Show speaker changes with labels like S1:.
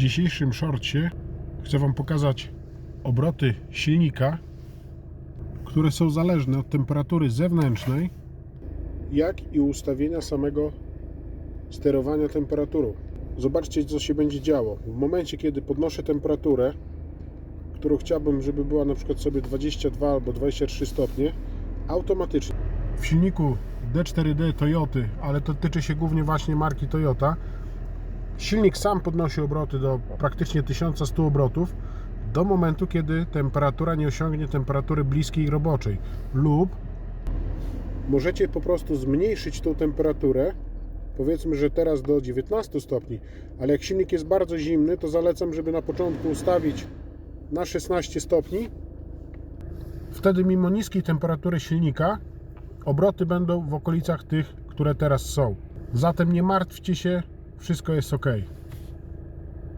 S1: dzisiejszym shortcie chcę Wam pokazać obroty silnika, które są zależne od temperatury zewnętrznej, jak i ustawienia samego sterowania temperaturą. Zobaczcie, co się będzie działo. W momencie, kiedy podnoszę temperaturę, którą chciałbym, żeby była na przykład sobie 22 albo 23 stopnie, automatycznie w silniku D4D Toyoty, ale to tyczy się głównie właśnie marki Toyota, silnik sam podnosi obroty do praktycznie 1100 obrotów do momentu, kiedy temperatura nie osiągnie temperatury bliskiej roboczej lub możecie po prostu zmniejszyć tą temperaturę powiedzmy, że teraz do 19 stopni, ale jak silnik jest bardzo zimny, to zalecam, żeby na początku ustawić na 16 stopni. Wtedy mimo niskiej temperatury silnika obroty będą w okolicach tych, które teraz są. Zatem nie martwcie się, wszystko jest ok.